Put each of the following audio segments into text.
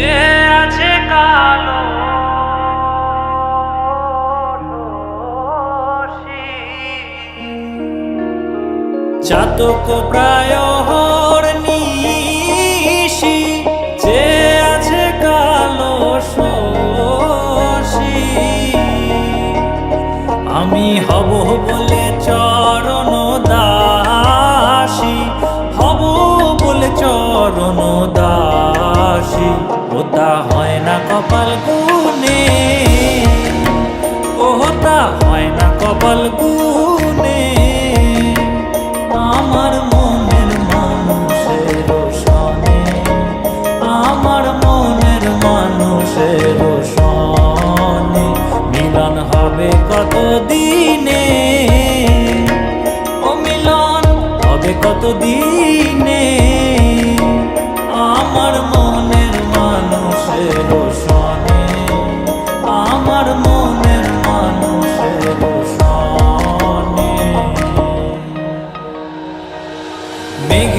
সে আছে কালো চাতক প্রায় নিশি, যে আছে কালো সি আমি হব বলে চরণ দাসী, হব বলে চরণ কপাল গুনে ওটা হয় না কপাল গুনে আমার মনের মানুষের সনে, আমার মনের মানুষের সনে মিলন হবে কত দিনে ও মিলন হবে কত দিনে আমার মনের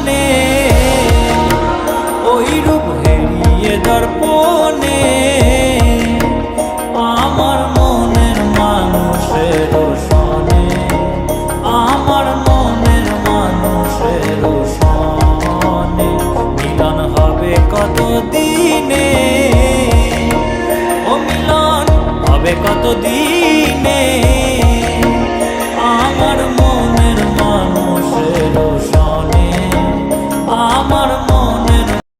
দর্পণে ওই রূপ হেরিয়ে দর্পণে। আমার মনের মানুষের সনে আমার মনের মানুষের সনে মিলন হবে কত দিনে ও মিলন হবে কত দিনে